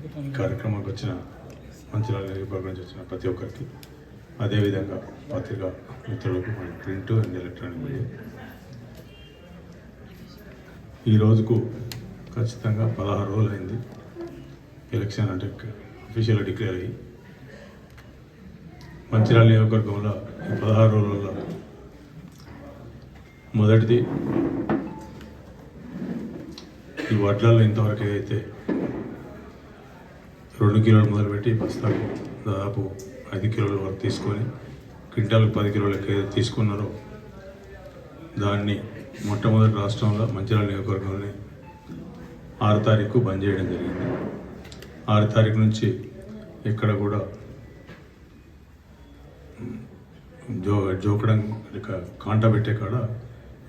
ఈ కార్యక్రమానికి వచ్చిన మంచిర్యాల నియోజకవర్గం నుంచి వచ్చిన ప్రతి ఒక్కరికి అదేవిధంగా పత్రిక మిత్రులకు మన ప్రింట్ అండ్ ఎలక్ట్రానిక్ మీడియా. ఈ రోజుకు ఖచ్చితంగా పదహారు రోజులు అయింది ఎలక్షన్ అంటే అఫీషియల్గా డిక్లేర్ అయ్యి. మంచిర్యాల నియోజకవర్గంలో ఈ పదహారు రోజులలో మొదటిది ఈ వడ్లలో ఇంతవరకు ఏదైతే రెండు కిలోలు మొదలుపెట్టి బస్తాకు దాదాపు ఐదు కిలోల వరకు తీసుకొని క్వింటాలకు పది కిలోలు ఏదైతే తీసుకున్నారో దాన్ని మొట్టమొదటి రాష్ట్రంలో మంచిర్యాల నియోజకవర్గంలోనే ఆరు తారీఖు బంద్ చేయడం జరిగింది ఆరు తారీఖు నుంచి ఎక్కడ కూడా జో జోకడం ఇక కాంట పెట్టే కాడ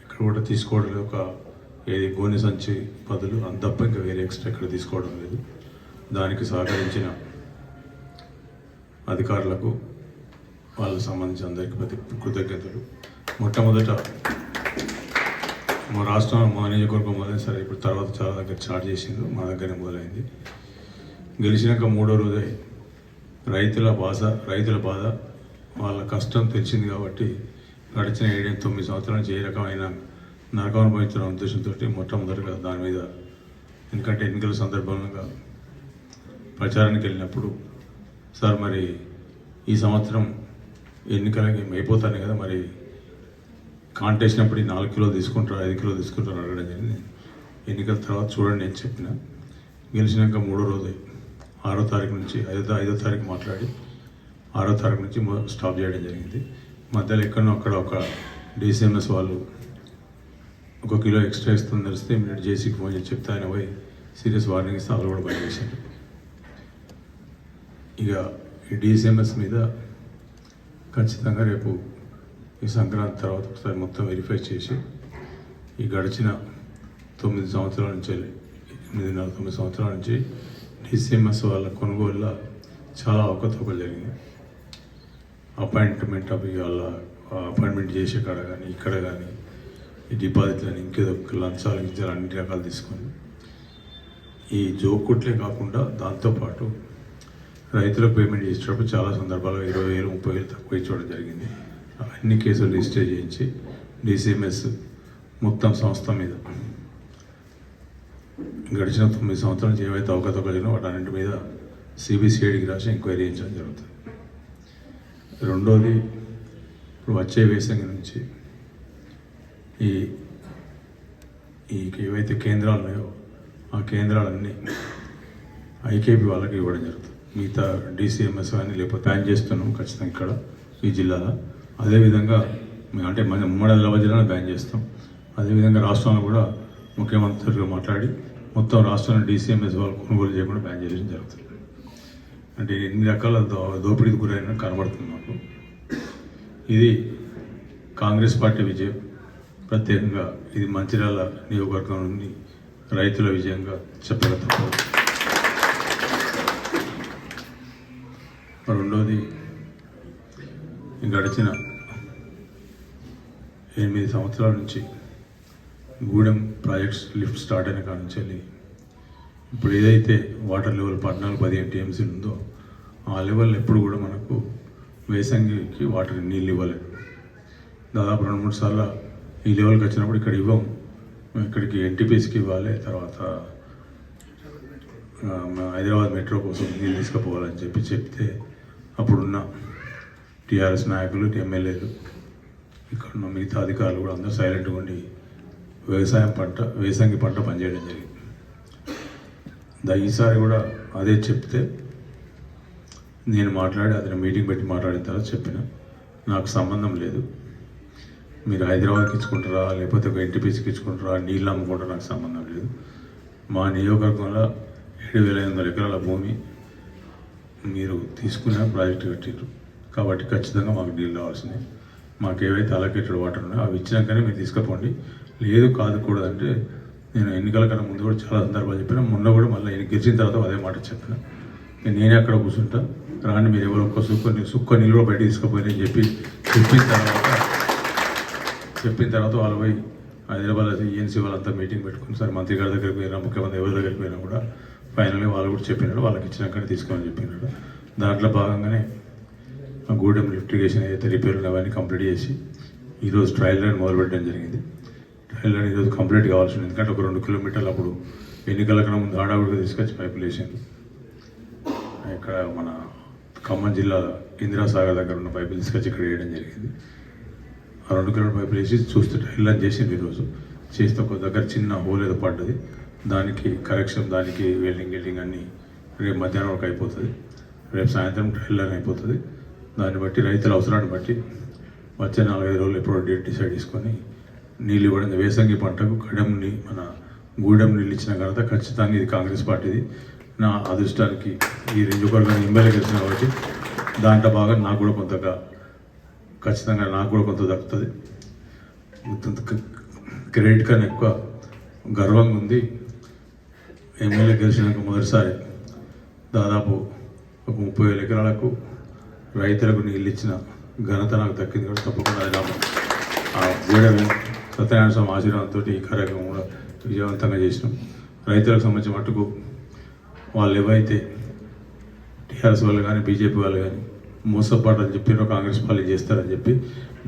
ఇక్కడ కూడా తీసుకోవడం లేదు. ఒక ఏది గోనె సంచి బదులు అంత తప్ప ఇంకా వేరే ఎక్స్ట్రా ఇక్కడ తీసుకోవడం లేదు దానికి సహకరించిన అధికారులకు వాళ్ళకి సంబంధించిన అందరికీ ప్రతి కృతజ్ఞతలు. మొట్టమొదట మా రాష్ట్రం మా నియోజకవర్గం మొదలైంది సరే ఇప్పుడు తర్వాత చాలా దగ్గర స్టార్ట్ చేసింది మా దగ్గరే మొదలైంది. గెలిచినాక మూడో రోజే రైతుల బాధ రైతుల బాధ వాళ్ళ కష్టం తెలిసింది కాబట్టి గడిచిన ఏడే తొమ్మిది సంవత్సరాల నుంచి ఏ రకమైన నరకం అనుభవించిన ఉద్దేశంతో మొట్టమొదటిగా దాని మీద ఎందుకంటే ఎన్నికల సందర్భంగా ప్రచారానికి వెళ్ళినప్పుడు సార్ మరి ఈ సంవత్సరం ఎన్నికలకి అయిపోతాను కదా మరి కాంటేసినప్పుడు ఈ నాలుగు కిలో తీసుకుంటారు ఐదు కిలో తీసుకుంటారు అడగడం జరిగింది. ఎన్నికల తర్వాత చూడండి నేను చెప్పిన. గెలిచినాక మూడో రోజు ఆరో తారీఖు నుంచి ఐదో ఐదో తారీఖు మాట్లాడి ఆరో తారీఖు నుంచి స్టాప్ చేయడం జరిగింది. మధ్యలో ఎక్కడో అక్కడ ఒక డిసిఎంఎస్ వాళ్ళు ఒక కిలో ఎక్స్ట్రా ఇస్తుంది తెలిస్తే మీరు జేసీకి ఫోన్ చేసి చెప్తా ఆయన పోయి సీరియస్ వార్నింగ్ ఇస్తే వాళ్ళు కూడా పనిచేశారు ఇక ఈ డిసిఎంఎస్ మీద ఖచ్చితంగా రేపు ఈ సంక్రాంతి తర్వాత ఒకసారి మొత్తం వెరిఫై చేసి ఈ గడిచిన తొమ్మిది సంవత్సరాల నుంచి ఎనిమిదిన్నర తొమ్మిది సంవత్సరాల నుంచి డిసిఎంఎస్ వాళ్ళ కొనుగోలులో చాలా అవకతవకలు జరిగింది అపాయింట్మెంట్ అవి వాళ్ళ అపాయింట్మెంట్ చేసే కాడ కానీ ఇక్కడ కానీ ఈ డిపాజిట్లని ఇంకేదో లంచాలు గించాలు అన్ని రకాలు తీసుకొని ఈ జోకుట్లే కాకుండా దాంతోపాటు రైతులకు పేమెంట్ చేసేటప్పుడు చాలా సందర్భాల్లో ఇరవై వేలు ముప్పై వేలు తక్కువ ఇచ్చడం జరిగింది. అన్ని కేసులు రిజిస్టర్ చేయించి డిసిఎంఎస్ మొత్తం సంస్థ మీద గడిచిన తొమ్మిది సంవత్సరాల నుంచి ఏవైతే అవకతవకలు జరిగినా వాటన్నింటి మీద సిబిసిఐడికి రాసి ఎంక్వైరీ చేయించడం జరుగుతుంది. రెండోది ఇప్పుడు వచ్చే వేసంగి నుంచి ఈ ఈ ఏవైతే కేంద్రాలు ఉన్నాయో ఆ కేంద్రాలన్నీ ఐకేపీ వాళ్ళకి ఇవ్వడం జరుగుతుంది. మిగతా డీసీఎంఎస్ కానీ లేకపోతే ప్లాన్ చేస్తున్నాం ఖచ్చితంగా ఇక్కడ ఈ జిల్లాలో. అదేవిధంగా మేము అంటే మన ఉమ్మడి ఆదిలాబాద్ జిల్లాలో బ్యాన్ చేస్తాం. అదేవిధంగా రాష్ట్రంలో కూడా ముఖ్యమంత్రిగా మాట్లాడి మొత్తం రాష్ట్రంలో డీసీఎంఎస్ వాళ్ళు కొనుగోలు చేయకుండా బ్యాన్ చేయడం జరుగుతుంది. అంటే ఎన్ని రకాల దో దోపిడీకి గురైన కనబడుతుంది మాకు. ఇది కాంగ్రెస్ పార్టీ విజయం. ప్రత్యేకంగా ఇది మంచిర్యాల నియోజకవర్గం నుండి రైతుల విజయంగా చెప్పగలుగుతాం. రెండోది గడిచిన ఎనిమిది సంవత్సరాల నుంచి గూడెం ప్రాజెక్ట్స్ లిఫ్ట్ స్టార్ట్ అయిన కాడ నుంచి వెళ్ళి ఇప్పుడు ఏదైతే వాటర్ లెవెల్ పద్నాలుగు పదిహేను టీఎంసీ ఉందో ఆ లెవెల్ ఎప్పుడు కూడా మనకు వేసంగికి వాటర్ నీళ్ళు ఇవ్వలేదు. దాదాపు రెండు మూడు సార్లు ఈ లెవెల్కి వచ్చినప్పుడు ఇక్కడ ఇవ్వం. ఇక్కడికి ఎన్టీపీసీకి ఇవ్వాలి తర్వాత హైదరాబాద్ మెట్రో కోసం నీళ్ళు తీసుకుపోవాలని చెప్పి చెప్తే అప్పుడున్న టీఆర్ఎస్ నాయకులు ఎమ్మెల్యేలు ఇక్కడ ఉన్న మిగతా అధికారులు కూడా అందరూ సైలెంట్గా ఉండి వ్యవసాయం పంట వేసంగి పంట పనిచేయడం జరిగింది. దా ఈసారి కూడా అదే చెప్తే నేను మాట్లాడి అతను మీటింగ్ పెట్టి మాట్లాడిన తర్వాత చెప్పిన. నాకు సంబంధం లేదు. మీరు హైదరాబాద్కి ఇచ్చుకుంటారా లేకపోతే ఒక ఎన్టీపీసీకి ఇచ్చుకుంటారా నీళ్ళు అమ్ముకుంటారా నాకు సంబంధం లేదు. మా నియోజకవర్గంలో ఏడు వేల ఐదు వందల ఎకరాల భూమి మీరు తీసుకున్న ప్రాజెక్ట్ కట్టిండ్రు కాబట్టి ఖచ్చితంగా మాకు నీళ్ళు కావాల్సినవి మాకు ఏవైతే అలొకేటెడ్ వాటర్ ఉన్నాయో అవి ఇచ్చినాకనే మీరు తీసుకుపోండి. లేదు కాదు కూడదంటే నేను ఎన్నికల కన్నా ముందు కూడా చాలా సందర్భాలు చెప్పిన. మొన్న కూడా మళ్ళీ నేను గెలిచిన తర్వాత అదే మాట చెప్పిన. నేనే అక్కడ కూర్చుంటా. రాండి మీరు ఎవరో ఒక్క సుక్క సుక్క నీళ్ళు కూడా బయట తీసుకుపోయినని చెప్పి చెప్పిన తర్వాత చెప్పిన తర్వాత వాళ్ళు పోయి హైదరాబాద్ ఈఎన్సీ వాళ్ళంతా మీటింగ్ పెట్టుకుని సార్ మంత్రి గారి దగ్గరికి పోయినా ముఖ్యమంత్రి ఎవరి దగ్గరికి పోయినా కూడా ఫైనల్గా వాళ్ళు కూడా చెప్పినాడు వాళ్ళకి ఇచ్చినాకనే తీసుకోమని చెప్పినాడు దాంట్లో భాగంగానే ఆ గూడెం లిఫ్ట్ ఇరిగేషన్ అయితే రిపేర్లు అవన్నీ కంప్లీట్ చేసి ఈరోజు ట్రయల్ రన్ మొదలుపెట్టడం జరిగింది. ట్రయల్ రన్ ఈరోజు కంప్లీట్ కావాల్సి ఉంది ఎందుకంటే ఒక రెండు కిలోమీటర్లు అప్పుడు ఎన్నికల కన్నా ముందు ఆడావిడిగా తీసుకొచ్చి పైపులు వేసింది ఇక్కడ మన ఖమ్మం జిల్లా ఇందిరాసాగర్ దగ్గర ఉన్న పైపులు తీసుకొచ్చి ఇక్కడ వేయడం జరిగింది. ఆ రెండు కిలోమీటర్ పైపులు వేసి చూస్తే ట్రయల్ రన్ చేసింది ఈరోజు చేస్తే ఒక దగ్గర చిన్న హోల్ ఏదో పడ్డది. దానికి కరెక్షన్ దానికి వెల్డింగ్ వెల్డింగ్ అన్నీ రేపు మధ్యాహ్నం వరకు అయిపోతుంది. రేపు సాయంత్రం ట్రైలర్ అయిపోతుంది. దాన్ని బట్టి రైతుల అవసరాన్ని బట్టి వచ్చే నాలుగైదు రోజులు ఎప్పుడో డేట్ డిసైడ్ చేసుకొని నీళ్ళు ఇవ్వడం. వేసంగి పంటకు కడంని మన గూడెం నీళ్ళు ఇచ్చిన ఘనత ఖచ్చితంగా ఇది కాంగ్రెస్ పార్టీది. నా అదృష్టానికి ఈ రెండు వర్గాన్ని ఎమ్మెల్యే గెలిచిన కాబట్టి దాంట్లో బాగా నాకు కూడా కొంతగా ఖచ్చితంగా నాకు కూడా కొంత దక్కుతుంది. క్రెడిట్ కన్నా ఎక్కువ గర్వంగా ఉంది. ఎమ్మెల్యే గెలిచినాక మొదటిసారి దాదాపు ఒక ముప్పై వేల ఎకరాలకు రైతులకు నీళ్ళు ఇచ్చిన ఘనత నాకు దక్కింది కూడా తప్పకుండా అది ఆ గూడెం సత్యనారాయణ స్వామి ఆశీర్వాదంతో ఈ కార్యక్రమం కూడా విజయవంతంగా చేసినాం. రైతులకు సంబంధించిన మట్టుకు వాళ్ళు ఏవైతే టీఆర్ఎస్ వాళ్ళు కానీ బీజేపీ వాళ్ళు కానీ మోసపాటని చెప్పినో కాంగ్రెస్ పార్టీ చేస్తారని చెప్పి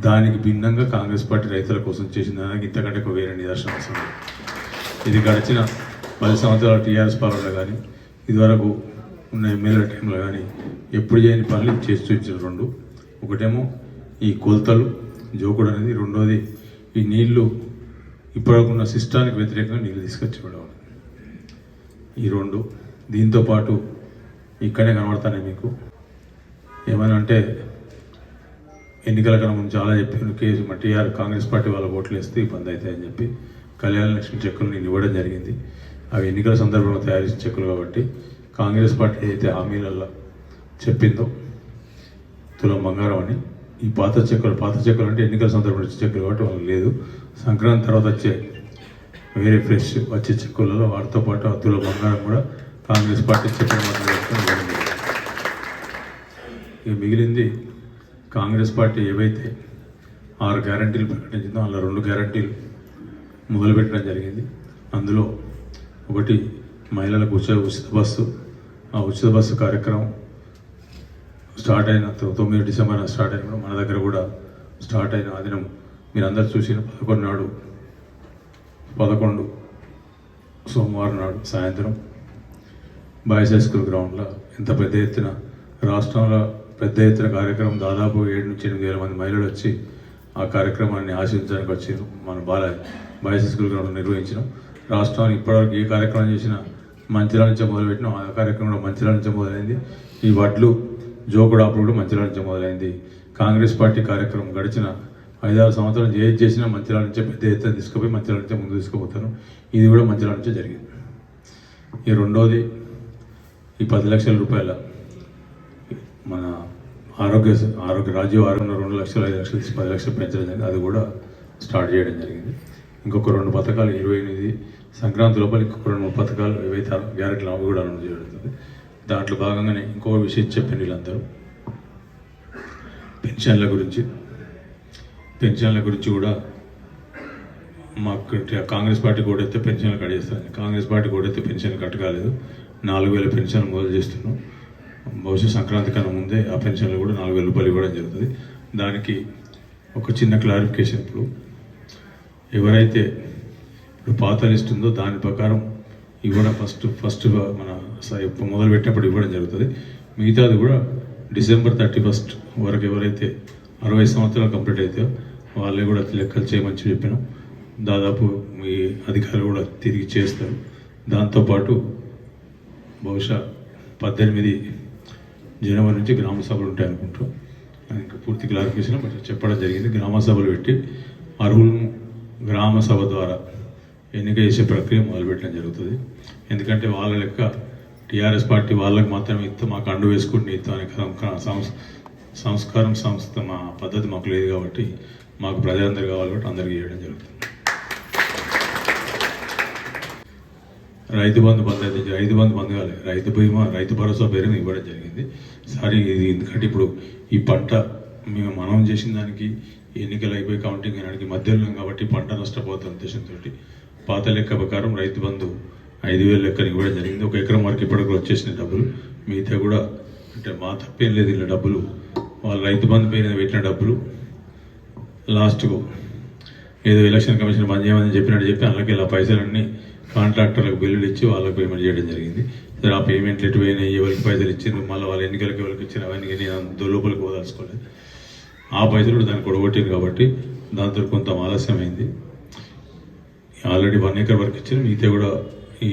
దానికి భిన్నంగా కాంగ్రెస్ పార్టీ రైతుల కోసం చేసిన దానికి ఇంతకంటే ఒక వేరే నిదర్శనం అవసరం ఇది గడిచిన పది సంవత్సరాల టీఆర్ఎస్ పాలనలో కానీ ఇదివరకు ఉన్న ఎమ్మెల్యే టైంలో కానీ ఎప్పుడు చేయని పనులు చేసి చూపించారు రెండు. ఒకటేమో ఈ కొలతలు జోకుడు అనేది. రెండోది ఈ నీళ్ళు ఇప్పటికున్న సిస్టానికి వ్యతిరేకంగా నీళ్ళు తీసుకొచ్చి ఈ రెండు దీంతో పాటు ఇక్కడే కనబడతానే మీకు. ఏమైనా అంటే ఎన్నికల కన్నా ముందు చాలా చెప్పాను కేసు మా టీఆర్ కాంగ్రెస్ పార్టీ వాళ్ళ ఓట్లు వేస్తే ఇబ్బంది అవుతాయని చెప్పి. కళ్యాణ లక్ష్మి చెక్కులు నేను ఇవ్వడం జరిగింది. అవి ఎన్నికల సందర్భంలో తయారు చెక్కులు కాబట్టి కాంగ్రెస్ పార్టీ అయితే హామీలలో చెప్పిందో తులం బంగారం అని ఈ పాత చెక్కులు పాత చెక్కులు అంటే ఎన్నికల సందర్భంలో వచ్చే చెక్కులు కాబట్టి వాళ్ళకి లేదు. సంక్రాంతి తర్వాత వచ్చే వేరే ఫ్రెష్ వచ్చే చెక్కులలో వాటితో పాటు ఆ తులం బంగారం కూడా కాంగ్రెస్ పార్టీ చెప్పడం ఇక మిగిలింది కాంగ్రెస్ పార్టీ ఏవైతే ఆరు గ్యారంటీలు ప్రకటించిందో అందులో రెండు గ్యారంటీలు మొదలుపెట్టడం జరిగింది. అందులో ఒకటి మహిళలకు ఉచిత ఉచిత బస్సు. ఆ ఉచిత బస్సు కార్యక్రమం స్టార్ట్ అయిన తొమ్మిది డిసెంబర్ స్టార్ట్ అయిన మన దగ్గర కూడా స్టార్ట్ అయిన ఆ దినం మీరు అందరు చూసిన పదకొండు నాడు పదకొండు సోమవారం నాడు సాయంత్రం బాయ్స్ హై స్కూల్ గ్రౌండ్లో ఎంత పెద్ద ఎత్తున రాష్ట్రంలో పెద్ద ఎత్తున కార్యక్రమం దాదాపు ఏడు నుంచి ఎనిమిది వేల మంది మహిళలు వచ్చి ఆ కార్యక్రమాన్ని ఆశించడానికి వచ్చారు. మన బాల బాయ్స్ హై స్కూల్ గ్రౌండ్ నిర్వహించినాం. రాష్ట్రానికి ఇప్పటివరకు ఏ కార్యక్రమం చేసినా మంచిర్యాల నుంచే మొదలుపెట్టినాం ఆ కార్యక్రమం కూడా మంచిర్యాల నుంచే మొదలైంది. ఈ వడ్లు జోకుడాపులు కూడా మంచిర్యాల నుంచే మొదలైంది. కాంగ్రెస్ పార్టీ కార్యక్రమం గడిచిన ఐదారు సంవత్సరాలు ఏది చేసినా మంచిర్యాల నుంచే పెద్ద ఎత్తున తీసుకుపోయి మంచిర్యాల నుంచే ముందు తీసుకుపోతాను ఇది కూడా మంచిర్యాల నుంచే జరిగింది. ఈ రెండోది ఈ పది లక్షల రూపాయల మన ఆరోగ్య ఆరోగ్య రాజీవ్ ఆరోగ్య రెండు లక్షలు ఐదు లక్షలు తీసి పది లక్షలు పెంచడం జరిగింది. అది కూడా స్టార్ట్ చేయడం జరిగింది. ఇంకొక రెండు పథకాలు ఇరవై ఎనిమిది సంక్రాంతి లోపల ఇంకొక రెండు మూడు పథకాలు ఏవైతే గ్యారెంటీలు అవి కూడా అనౌన్స్ జరుగుతుంది. దాంట్లో భాగంగానే ఇంకో విషయం చెప్పండి వీళ్ళందరూ. పెన్షన్ల గురించి. పెన్షన్ల గురించి కూడా మాకు కాంగ్రెస్ పార్టీ కూడా అయితే పెన్షన్లు కట్ చేస్తుంది కాంగ్రెస్ పార్టీ కూడా అయితే పెన్షన్ కట్ కాలేదు. నాలుగు వేల పెన్షన్ మొదలు చేస్తున్నాం. బహుశా సంక్రాంతి కన్నా ముందే ఆ పెన్షన్లు కూడా నాలుగు వేల రూపాయలు ఇవ్వడం జరుగుతుంది. దానికి ఒక చిన్న క్లారిఫికేషన్ ఇప్పుడు. ఎవరైతే ఇప్పుడు పాత లిస్ట్ ఉందో దాని ప్రకారం ఇవ్వడం ఫస్ట్ ఫస్ట్ మన మొదలు పెట్టినప్పుడు ఇవ్వడం జరుగుతుంది. మిగతాది కూడా డిసెంబర్ థర్టీ ఫస్ట్ వరకు ఎవరైతే అరవై సంవత్సరాలు కంప్లీట్ అయితే వాళ్ళే కూడా లెక్కలు చేయమని చెప్పినాం. దాదాపు మీ అధికారులు కూడా తిరిగి చేస్తారు. దాంతోపాటు బహుశా పద్దెనిమిది జనవరి నుంచి గ్రామ సభలు ఉంటాయి అనుకుంటాం. ఇంకా పూర్తి క్లారిఫికేషన్ కొంచెం చెప్పడం జరిగింది. గ్రామ సభలు పెట్టి అర్హులను గ్రామ సభ ద్వారా ఎన్నిక చేసే ప్రక్రియ మొదలుపెట్టడం జరుగుతుంది. ఎందుకంటే వాళ్ళ లెక్క టీఆర్ఎస్ పార్టీ వాళ్ళకి మాత్రమే ఇస్తాం మాకు అండు వేసుకుని ఇస్తాం అనే సంస్- సంస్కారం సంస్థ మా పద్ధతి మాకు లేదు కాబట్టి మాకు ప్రజలందరూ కావాలి కాబట్టి అందరికీ చేయడం జరుగుతుంది. రైతు బంధు బంద్ అయితే రైతు బంధు బంద్ కాలేదు రైతు బీమా రైతు భరోసా పేరుని ఇవ్వడం జరిగింది. సారీ ఇది ఎందుకంటే ఇప్పుడు ఈ పంట మేము మనం చేసిన దానికి ఎన్నికలు అయిపోయి కౌంటింగ్ అయినానికి మధ్యలో కాబట్టి పంట నష్టపోతుంది ఉద్దేశంతో పాత లెక్క ప్రకారం రైతు బంధు ఐదు వేల లెక్కన ఇవ్వడం జరిగింది. ఒక ఎకరం వరకు ఇప్పటికి వచ్చేసిన డబ్బులు. మిగతా కూడా అంటే మా తప్పేం లేదు ఇలా డబ్బులు. వాళ్ళ రైతు బంధు పేరు పెట్టిన డబ్బులు. లాస్ట్కు ఏదో ఎలక్షన్ కమిషన్ పనిచేయమని చెప్పినట్టు చెప్పి అందులోకి ఇలా పైసలన్నీ కాంట్రాక్టర్లకు బిల్లులు ఇచ్చి వాళ్ళకి పేమెంట్ చేయడం జరిగింది. సరే ఆ పేమెంట్లు ఎటు పోయినాయి ఎవరికి పైసలు ఇచ్చింది మళ్ళీ వాళ్ళ ఎన్నికలకు ఎవరికి ఇచ్చిన అవన్నీ నేను అంత లోపలికి పోదలుచుకోలేదు. ఆ పైసలు కూడా దానికి కొడగొట్టింది కాబట్టి దాంతో కొంత ఆలస్యమైంది. ఆల్రెడీ వన్ ఎకర్ వరకు ఇచ్చిన మిగతా కూడా ఈ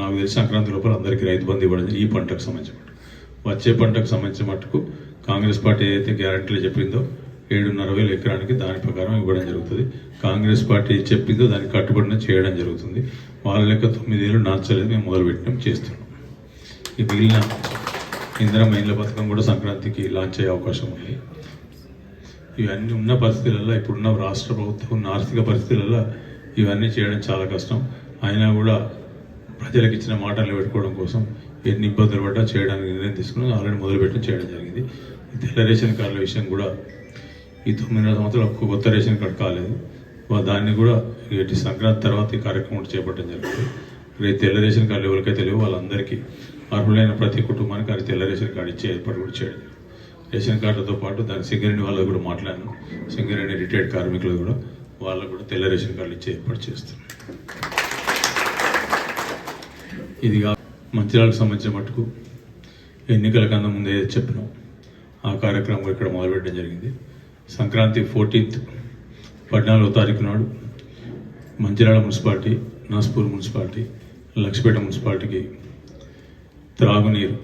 నాకు తెలిసి సంక్రాంతి లోపల అందరికీ రైతు బంధు ఇవ్వడం ఈ పంటకు సంబంధించిన వచ్చే పంటకు సంబంధించిన మటుకు కాంగ్రెస్ పార్టీ ఏదైతే గ్యారంటీలు చెప్పిందో ఏడున్నర వేల ఎకరానికి దాని ప్రకారం ఇవ్వడం జరుగుతుంది. కాంగ్రెస్ పార్టీ చెప్పిందో దానికి కట్టుబడిన చేయడం జరుగుతుంది. వాళ్ళ లెక్క తొమ్మిదేళ్ళు నాచలేదు మేము మొదలుపెట్టడం చేస్తున్నాం. ఈ మిగిలిన ఇందిరా మహిళల పథకం కూడా సంక్రాంతికి లాంచ్ అయ్యే అవకాశం ఉంది. ఇవన్నీ ఉన్న పరిస్థితులలో ఇప్పుడున్న రాష్ట్ర ప్రభుత్వం ఉన్న ఆర్థిక పరిస్థితులలో ఇవన్నీ చేయడం చాలా కష్టం. అయినా కూడా ప్రజలకు ఇచ్చిన మాటలు పెట్టుకోవడం కోసం ఎన్ని ఇబ్బందులు పడ్డా చేయడానికి నిర్ణయం తీసుకుని ఆల్రెడీ మొదలుపెట్టడం చేయడం జరిగింది. తెల్ల రేషన్ కార్డుల విషయం కూడా ఈ తొమ్మిదిన్నర సంవత్సరాలు ఒక్క కొత్త రేషన్ కార్డు కాలేదు. వా- దాన్ని కూడా ఇటు సంక్రాంతి తర్వాత ఈ కార్యక్రమం చేపట్టడం జరిగింది. రేపు తెల్ల రేషన్ కార్డులు ఎవరికైతే తెలియదు వాళ్ళందరికీ అర్హులైన ప్రతి కుటుంబానికి అది తెల్ల రేషన్ కార్డు ఇచ్చే ఏర్పాటు కూడా చేయడం రేషన్ కార్డుతో పాటు దాని సింగరేణి వాళ్ళకు కూడా మాట్లాడాను. సింగరేణి రిటైర్డ్ కార్మికులు కూడా. వాళ్ళకు కూడా తెల్ల రేషన్ కార్డులు ఇచ్చి ఏర్పాటు చేస్తున్నాం. ఇది మంచిరాలకు మంచిర్యాలకు సంబంధించిన మటుకు ఎన్నికల కన్నా ముందే చెప్పినాం. ఆ కార్యక్రమం ఇక్కడ మొదలుపెట్టడం జరిగింది. సంక్రాంతి ఫోర్టీన్త్ పద్నాలుగో తారీఖు నాడు మంచిర్యాల మున్సిపాలిటీ నాస్పూర్ మున్సిపాలిటీ లక్ష్మీపేట మున్సిపాలిటీకి త్రాగునీరు.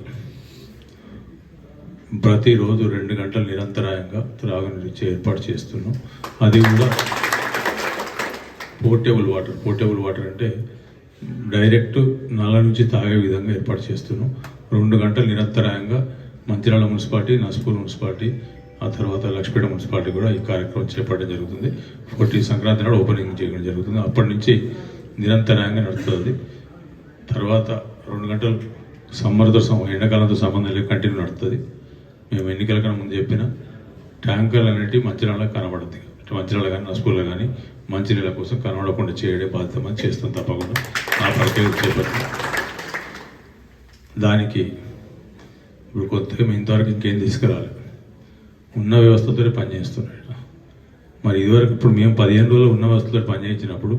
ప్రతిరోజు రెండు గంటలు నిరంతరాయంగా త్రాగునీరు ఇచ్చే ఏర్పాటు చేస్తున్నాం. అది కూడా పోర్టబుల్ వాటర్. పోర్టబుల్ వాటర్ అంటే డైరెక్ట్ నల్ల నుంచి తాగే విధంగా ఏర్పాటు చేస్తున్నాం. రెండు గంటలు నిరంతరాయంగా మంచిర్యాల మున్సిపాలిటీ నస్పూర్ మున్సిపాలిటీ ఆ తర్వాత లక్ష్మీపేట మున్సిపాలిటీ కూడా ఈ కార్యక్రమం చేపట్టడం జరుగుతుంది. ఫోర్టీ సంక్రాంతి నాడు ఓపెనింగ్ చేయడం జరుగుతుంది. అప్పటి నుంచి నిరంతరాయంగా నడుస్తుంది. తర్వాత రెండు గంటలు సమ్మర్తో సం- ఎండాకాలంతో సంబంధం లేక కంటిన్యూ నడుస్తుంది. మేము ఎన్నికల కన్నా ముందు చెప్పిన ట్యాంకర్లు అనేటివి మంచిర్యాల కనబడుతుంది మంచిర్యాల కానీ నస్పూర్లో కానీ మంచినీళ్ళ కోసం కనబడకుండా చేయడే బాధ్యత మనం చేస్తాం తప్పకుండా. ఆ ప్రక్రియ చేపట్టాం దానికి ఇప్పుడు కొత్తగా ఇంతవరకు ఇంకేం తీసుకురాలి ఉన్న వ్యవస్థతోనే పనిచేస్తున్నాడు మరి ఇదివరకు ఇప్పుడు మేము పదిహేను రోజులు ఉన్న వ్యవస్థతో పనిచేయించినప్పుడు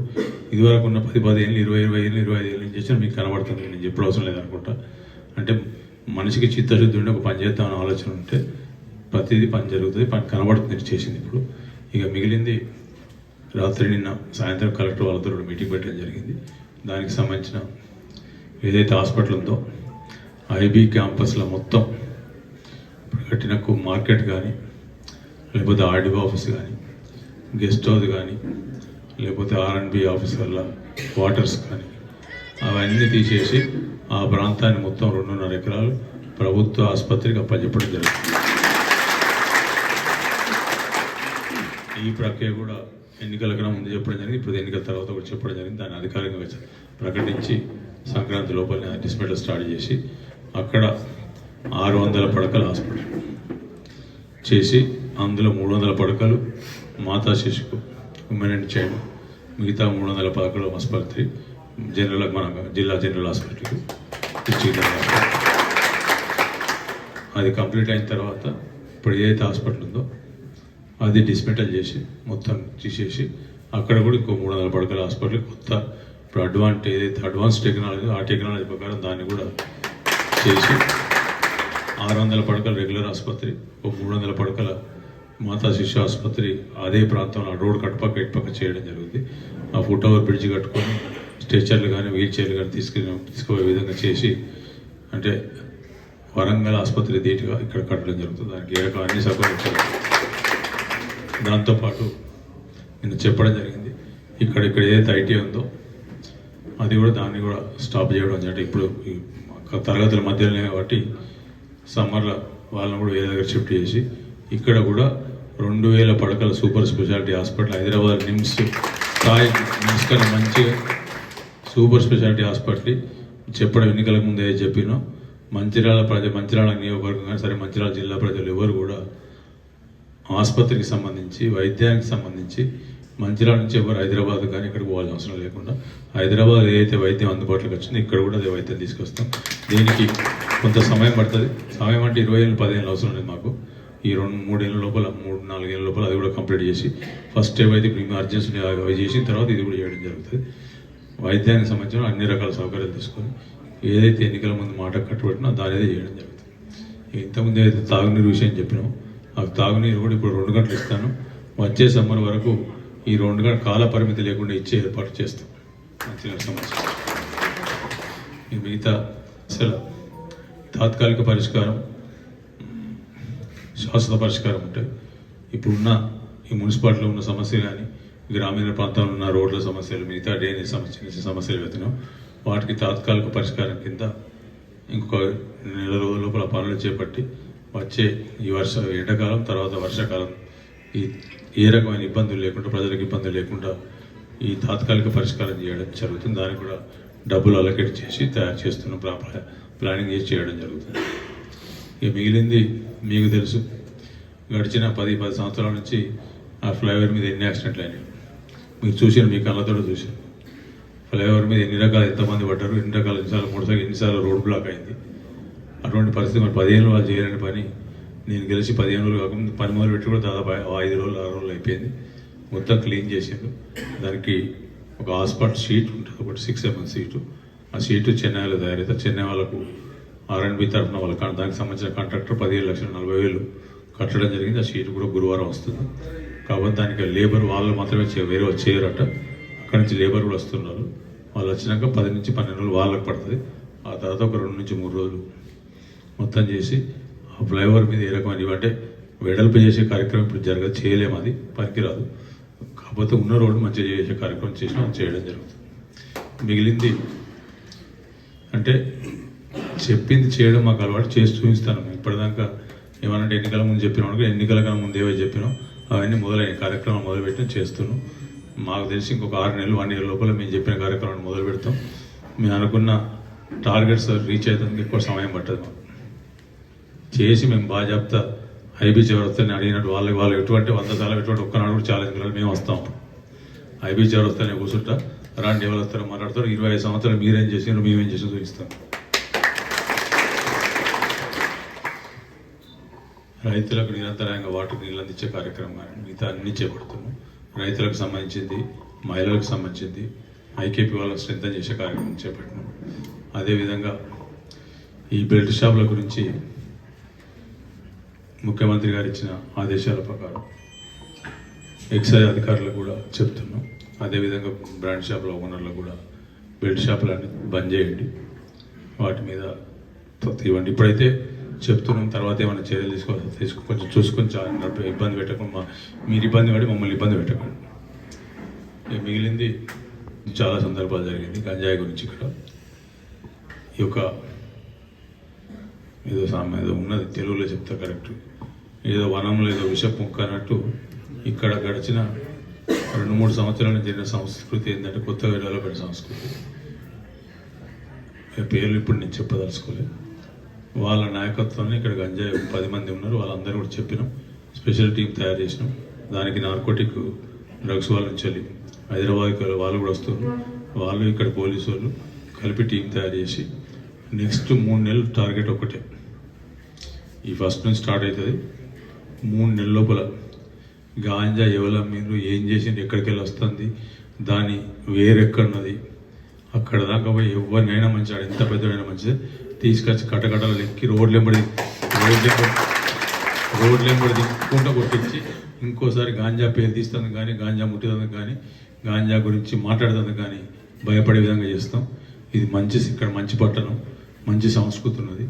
ఇదివరకు ఉన్న పది పదిహేను ఇరవై ఇరవై ఏళ్ళు ఇరవై ఐదు ఏళ్ళు చేసిన మీకు కనబడుతుంది. నేను చెప్పడం అవసరం లేదనుకుంటా అంటే మనిషికి చిత్తశుద్ధి ఉండి ఒక పని చేద్దామని ఆలోచన ఉంటే ప్రతిదీ పని జరుగుతుంది. పని కనబడుతుంది చేసింది ఇప్పుడు. ఇక మిగిలింది రాత్రి నిన్న సాయంత్రం కలెక్టర్ వాళ్ళతో మీటింగ్ పెట్టడం జరిగింది. దానికి సంబంధించిన ఏదైతే హాస్పిటల్ ఉందో ఐబీ క్యాంపస్లో మొత్తం ఇప్పుడు కట్టిన కు- మార్కెట్ కానీ లేకపోతే ఆర్డీఓ ఆఫీస్ కానీ గెస్ట్ హౌస్ కానీ లేకపోతే ఆర్ఎన్బి ఆఫీసర్ల క్వార్టర్స్ కానీ అవన్నీ తీసేసి ఆ ప్రాంతాన్ని మొత్తం రెండున్నర ఎకరాలు ప్రభుత్వ ఆసుపత్రికి అప్పచెప్పడం జరుగుతుంది. ఈ ప్రక్రియ కూడా ఎన్నికల కన్నా ముందు చెప్పడం జరిగింది. ఇప్పుడు ఎన్నికల తర్వాత కూడా చెప్పడం జరిగింది. దాన్ని అధికారికంగా ప్రకటించి సంక్రాంతి లోపల డిస్పెటల్ స్టార్ట్ చేసి అక్కడ ఆరు వందల పడకల హాస్పిటల్ చేసి అందులో మూడు వందల పడకలు మాతా శిశుకు ఉమెన్ అండ్ చైల్డ్ మిగతా మూడు వందల పడకలు ఆసుపత్రి జనరల్ మన జిల్లా జనరల్ హాస్పిటల్కి ఇచ్చి జనరల్ హాస్పిటల్ అది కంప్లీట్ అయిన తర్వాత ఇప్పుడు ఏదైతే హాస్పిటల్ ఉందో అది డిస్మెంటల్ చేసి మొత్తం తీసేసి అక్కడ కూడా ఇంకో మూడు వందల పడకల హాస్పిటల్ కొత్త ఇప్పుడు అడ్వాన్స్ ఏదైతే అడ్వాన్స్ టెక్నాలజీ ఆ టెక్నాలజీ ప్రకారం దాన్ని కూడా చేసి ఆరు వందల పడకల రెగ్యులర్ ఆసుపత్రి ఒక మూడు వందల పడకల మాతా శిశు ఆసుపత్రి అదే ప్రాంతంలో ఆ రోడ్ కట్టుపక్క ఇటుపక్క చేయడం జరుగుతుంది ఆ ఫుట్ ఓవర్ బ్రిడ్జ్ కట్టుకొని స్ట్రెచర్లు కానీ వీల్ చైర్లు కానీ తీసుకుని తీసుకుపోయే విధంగా చేసి అంటే వరంగల్ ఆసుపత్రి ధీటుగా ఇక్కడ కట్టడం జరుగుతుంది. దానికి ఏ అన్ని సౌకర్యాలు దాంతోపాటు నేను చెప్పడం జరిగింది. ఇక్కడ ఇక్కడ ఏదైతే ఐటీ ఉందో అది కూడా దాన్ని కూడా స్టాప్ చేయడం అంటే ఇప్పుడు ఈ తరగతుల మధ్యలోనే కాబట్టి సమ్మర్లో వాళ్ళని కూడా వేరే దగ్గర షిఫ్ట్ చేసి ఇక్కడ కూడా రెండు వేల పడకల super speciality hospital Hyderabad NIMS స్థాయి నిమ్స్ కన్నా మంచిగా సూపర్ స్పెషాలిటీ హాస్పిటల్ చెప్పడం ఎన్నికలకు ముందే చెప్పినో మంచిర్యాల ప్రజ మంచిర్యాల నియోజకవర్గం కానీ సరే మంచిర్యాల జిల్లా ప్రజలు ఎవరు కూడా ఆసుపత్రికి సంబంధించి వైద్యానికి సంబంధించి మంచిర్యాల నుంచి ఎవరు హైదరాబాద్ కానీ ఇక్కడికి పోవాల్సిన అవసరం లేకుండా హైదరాబాద్ ఏదైతే వైద్యం అందుబాటులోకి వచ్చిందో ఇక్కడ కూడా అదే వైద్యం తీసుకొస్తాం. దీనికి కొంత సమయం పడుతుంది. సమయం అంటే ఇరవై ఏళ్ళు పదిహేను అవసరం లేదు మాకు. ఈ రెండు మూడేళ్ళ లోపల మూడు నాలుగేళ్ళ లోపల అది కూడా కంప్లీట్ చేసి ఫస్ట్ ఏవైతే ఇప్పుడు అర్జెన్సీ అవి చేసిన తర్వాత ఇది కూడా చేయడం జరుగుతుంది. వైద్యానికి సంబంధించిన అన్ని రకాల సౌకర్యాలు తీసుకొని ఏదైతే ఎన్నికల ముందు మాట కట్టుబడినా దాని అయితే చేయడం జరుగుతుంది. ఇంతకుముందు ఏదైతే తాగునీరు విషయం చెప్పినామో ఆ తాగునీరు కూడా ఇప్పుడు రెండు గంటలు ఇస్తాను. వచ్చే సమ్మర్ వరకు ఈ రెండు గంటల కాల పరిమితి లేకుండా ఇచ్చే ఏర్పాటు చేస్తాం. సమస్య. ఈ మిగతా అసలు తాత్కాలిక పరిష్కారం శాశ్వత పరిష్కారం ఉంటాయి ఇప్పుడున్న ఈ మున్సిపాలిటీలో ఉన్న సమస్య కానీ గ్రామీణ ప్రాంతాల్లో ఉన్న రోడ్ల సమస్యలు మిగతా డ్రైనేజ్ సమస్య సమస్యలు వెతినాం వాటికి తాత్కాలిక పరిష్కారం కింద ఇంకొక నెల రోజుల లోపల పనులు చేపట్టి వచ్చే ఈ వర్ష ఎండాకాలం తర్వాత వర్షాకాలం ఈ ఏ రకమైన ఇబ్బందులు లేకుండా ప్రజలకు ఇబ్బందులు లేకుండా ఈ తాత్కాలిక పరిష్కారం చేయడం జరుగుతుంది. దానికి కూడా డబ్బులు అలకేట్ చేసి తయారు చేస్తున్నాం ప్లానింగ్ చేసి చేయడం జరుగుతుంది. ఇక మిగిలింది మీకు తెలుసు. గడిచిన పది పది సంవత్సరాల నుంచి ఆ ఫ్లైఓవర్ మీద ఎన్ని యాక్సిడెంట్లు అయినాయి? మీరు చూశారు మీ కళ్ళతో చూశారు. ఫ్లైఓవర్ మీద ఎన్ని రకాల ఎంతమంది పడ్డారు? ఎన్ని రకాల ఎన్నిసార్లు మూడు సార్లు ఎన్నిసార్లు రోడ్ బ్లాక్ అయింది? అటువంటి పరిస్థితి మరి పదిహేను వాళ్ళు చేయలేని పని. నేను గెలిచి పదిహేను రోజులు కాకుండా పని మొదలు పెట్టి కూడా దాదాపు ఐదు రోజులు ఆరు రోజులు అయిపోయింది. మొత్తం క్లీన్ చేసిండు దానికి ఒక హాస్పిటల్ షీట్ ఉంటుంది. ఒకటి సిక్స్ ఎంఎం సీటు. ఆ సీటు చెన్నైలో తయారైతే చెన్నై వాళ్ళకు ఆర్ఎండ్బి తరఫున వాళ్ళ దానికి సంబంధించిన కాంట్రాక్టర్ పదిహేను లక్షల నలభై వేలు కట్టడం జరిగింది. ఆ షీట్ కూడా గురువారం వస్తుంది. కాబట్టి దానికి లేబర్ వాళ్ళు మాత్రమే వేరే వచ్చేయారట అక్కడి నుంచి లేబర్ కూడా వస్తున్నారు. వాళ్ళు వచ్చినాక పది నుంచి పన్నెండు రోజులు వాళ్ళకి పడుతుంది. ఆ తర్వాత ఒక రెండు నుంచి మూడు రోజులు మొత్తం చేసి ఆ ఫ్లైఓవర్ మీద ఏ రకమైన అంటే వెడల్పు చేసే కార్యక్రమం ఇప్పుడు జరగదు చేయలేము అది పనికిరాదు. కాకపోతే ఉన్న రోడ్డు మంచిగా చేసే కార్యక్రమం చేసినా చేయడం జరుగుతుంది. మిగిలింది అంటే చెప్పింది చేయడం మాకు అలవాటు చేసి చూపిస్తాను. ఇప్పటిదాకా ఏమనంటే ఎన్నికల ముందు చెప్పిన వాడికి ఎన్నికల కన్నా ముందు ఏవో చెప్పినాం అవన్నీ మొదలైన కార్యక్రమం మొదలుపెట్టడం చేస్తున్నాం. మాకు తెలిసి ఇంకొక ఆరు నెలలు వన్ ఇయర్ లోపల మేము చెప్పిన కార్యక్రమాన్ని మొదలు పెడతాం మేము అనుకున్న టార్గెట్స్ రీచ్ అవుతుంది ఎక్కువ సమయం పట్టదు మాకు. చేసి మేము బాగా చెప్తా. ఐబీ చౌరస్తాని అడిగినట్టు వాళ్ళకి వాళ్ళు ఎటువంటి వంద సార్లు ఎటువంటి ఒక్కనాడు కూడా ఛాలెంజ్ లేదు మేము వస్తాం. ఐబీ చౌరస్తానే కూర్చుంటా రాండి ఎవరు వస్తారో మాట్లాడతారు ఇరవై ఐదు సంవత్సరాలు మీరేం చేసినారు మేమేం చేసినా చూపిస్తాం. రైతులకు నిరంతరాయంగా వాటర్ నీళ్ళు అందించే కార్యక్రమం కానీ మిగతా అన్ని చేపడుతున్నాం. రైతులకు సంబంధించింది మహిళలకు సంబంధించింది ఐకేపీ వాళ్ళకి స్ట్రెంత్ చేసే కార్యక్రమం చేపట్టినాం. అదేవిధంగా ఈ బెల్ట్ షాపుల గురించి ముఖ్యమంత్రి గారు ఇచ్చిన ఆదేశాల ప్రకారం ఎక్సైజ్ అధికారులకు కూడా చెప్తున్నాం. అదేవిధంగా బ్రాండ్ షాపుల ఓనర్లకు కూడా బెల్ట్ షాపులన్నీ బంద్ చేయండి. వాటి మీద తొత్త ఇవ్వండి. ఇప్పుడైతే చెప్తున్నాం తర్వాత ఏమైనా చర్యలు తీసుకోవాలి తీసుకో కొంచెం చూసుకొని చాలా ఇబ్బంది పెట్టకుండా మీరు ఇబ్బంది పడి మమ్మల్ని ఇబ్బంది పెట్టకండి. మిగిలింది చాలా సందర్భాలు జరిగింది గంజాయి గురించి ఇక్కడ. ఈ యొక్క ఏదో సామె ఏదో ఉన్నది తెలుగులో చెప్తా కరెక్ట్. ఏదో వనంలో ఏదో విష పుంక అన్నట్టు ఇక్కడ గడిచిన రెండు మూడు సంవత్సరాల జరిగిన సంస్కృతి ఏంటంటే కొత్తగా డెవలప్ సంస్కృతి. పేర్లు ఇప్పుడు నేను చెప్పదలుచుకోలేదు. వాళ్ళ నాయకత్వంలో ఇక్కడ గంజాయి పది మంది ఉన్నారు. వాళ్ళందరూ కూడా చెప్పినాం. స్పెషల్ టీం తయారు చేసినాం. దానికి నార్కోటిక్ డ్రగ్స్ వాళ్ళ నుంచి వెళ్ళి హైదరాబాద్కి వాళ్ళు కూడా వస్తున్నారు. వాళ్ళు ఇక్కడ పోలీసు వాళ్ళు కలిపి టీం తయారు చేసి నెక్స్ట్ మూడు నెలలు టార్గెట్ ఒకటే ఈ ఫస్ట్ నుంచి స్టార్ట్ అవుతుంది. మూడు నెలల లోపల గాంజా ఎవల మీరు ఏం చేసింది ఎక్కడికి వెళ్ళి వస్తుంది దాని వేరెక్కడున్నది అక్కడ దాకా పోయి ఎవరినైనా మంచిది ఎంత పెద్దడైనా మంచిది తీసుకొచ్చి కటకటలు ఎక్కి రోడ్ల ఎంబడి రోడ్లు రోడ్ల ఎంబడి కొట్టించి ఇంకోసారి గాంజా పేరు తీస్తుంది కానీ గాంజా ముట్టుతుంది కానీ గాంజా గురించి మాట్లాడుతుంది కానీ భయపడే విధంగా చేస్తాం. ఇది మంచి ఇక్కడ మంచి పట్టణం మంచి సంస్కృతి ఉన్నది.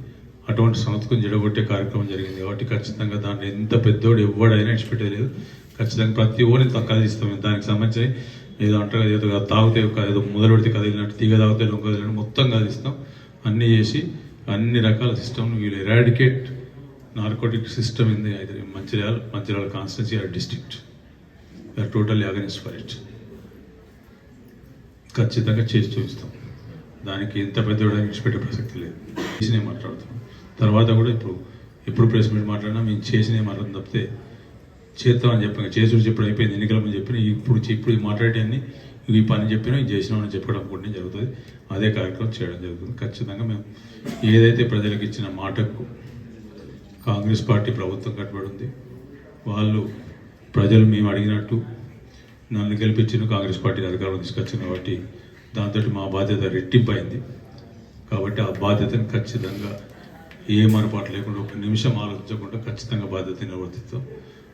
అటువంటి సంస్కృతిని జడగొట్టే కార్యక్రమం జరిగింది కాబట్టి ఖచ్చితంగా దాన్ని ఎంత పెద్దోడు ఎవడైనా ఇచ్చిపెట్టలేదు ఖచ్చితంగా ప్రతి ఓడిని కదిలిస్తాం దానికి సంబంధించి ఏదో అంటారు ఏదో తాగితే ఒక- ఏదో మొదలు పెడితే కదిలినట్టు తీగ తాగితే లొంగ కదిలినట్టు మొత్తం కదిలిస్తాం అన్నీ చేసి అన్ని రకాల సిస్టమ్ను వీళ్ళు ఎరాడికేట్ నార్కోటిక్ సిస్టమ్ ఇంది అయితే Mancherial Mancherial constituency or district or totally against for it ఖచ్చితంగా చేసి చూపిస్తాం. దానికి ఎంత పెద్దోడని విడిచిపెట్టే ప్రసక్తి లేదు. చేసినే మాట్లాడుతాం తర్వాత కూడా ఇప్పుడు ఎప్పుడు ప్రెస్ మీట్ మాట్లాడినా మేము చేసినే మాట్లాడడం తప్పితే చేద్దామని చెప్పాను చేసుడు చెప్పడం అయిపోయింది. ఎన్నికల చెప్పిన ఇప్పుడు ఇప్పుడు మాట్లాడేటన్ని ఈ పని చెప్పినా ఇది చేసినామని చెప్పడం కూడా జరుగుతుంది. అదే కార్యక్రమం చేయడం జరుగుతుంది. ఖచ్చితంగా మేము ఏదైతే ప్రజలకు ఇచ్చిన మాటకు కాంగ్రెస్ పార్టీ ప్రభుత్వం కట్టుబడి ఉంది వాళ్ళు ప్రజలు మేము అడిగినట్టు నన్ను గెలిపించిన కాంగ్రెస్ పార్టీ అధికారం తీసుకొచ్చిన కాబట్టి దాంతో మా బాధ్యత రెట్టింపైంది. కాబట్టి ఆ బాధ్యతను ఖచ్చితంగా ఏ మనపాటు లేకుండా ఒక నిమిషం ఆలోచించకుండా ఖచ్చితంగా బాధ్యత నిర్వర్తిస్తాం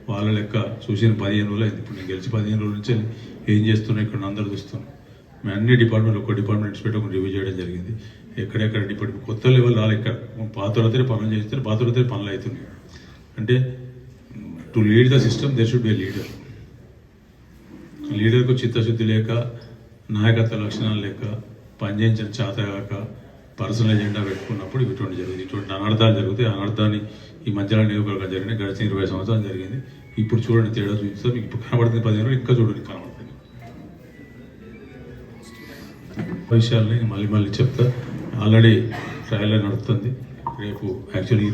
వాళ్ళ లెక్క చూసిన పదిహేను రోజులు అయింది. ఇప్పుడు నేను గెలిచి పదిహేను రోజుల నుంచి ఏం చేస్తున్నా ఇక్కడ అందరూ చూస్తాం మేము అన్ని డిపార్ట్మెంట్ ఒక డిపార్ట్మెంట్స్ పెట్టుకుని రివ్యూ చేయడం జరిగింది. ఎక్కడెక్కడ డిపార్ట్మెంట్ కొత్త లెవెల్ రాలే. ఇక్కడ పాత వాళ్ళతో పనులు చేస్తే పాత వాళ్ళతో పనులు అవుతున్నాయి. అంటే to lead the system they should be leader లీడర్కు చిత్తశుద్ధి లేక నాయకత్వ లక్షణాలు లేక పనిచేయించిన చేతగాక పర్సనల్ ఎజెండా పెట్టుకున్నప్పుడు ఇటువంటి జరిగింది. ఇటువంటి అనర్థాలు జరుగుతాయి. అనర్థాన్ని ఈ మధ్యలో నియోజకవర్గం జరిగిన గడిచిన ఇరవై సంవత్సరాలు జరిగింది. ఇప్పుడు చూడండి తేడా చూపిస్తాం మీకు ఇప్పుడు కనబడుతుంది పదిహేను ఇంకా చూడండి కనబడుతుంది. విషయాలని మళ్ళీ మళ్ళీ చెప్తా. ఆల్రెడీ ట్రయల్ నడుస్తుంది రేపు యాక్చువల్లీ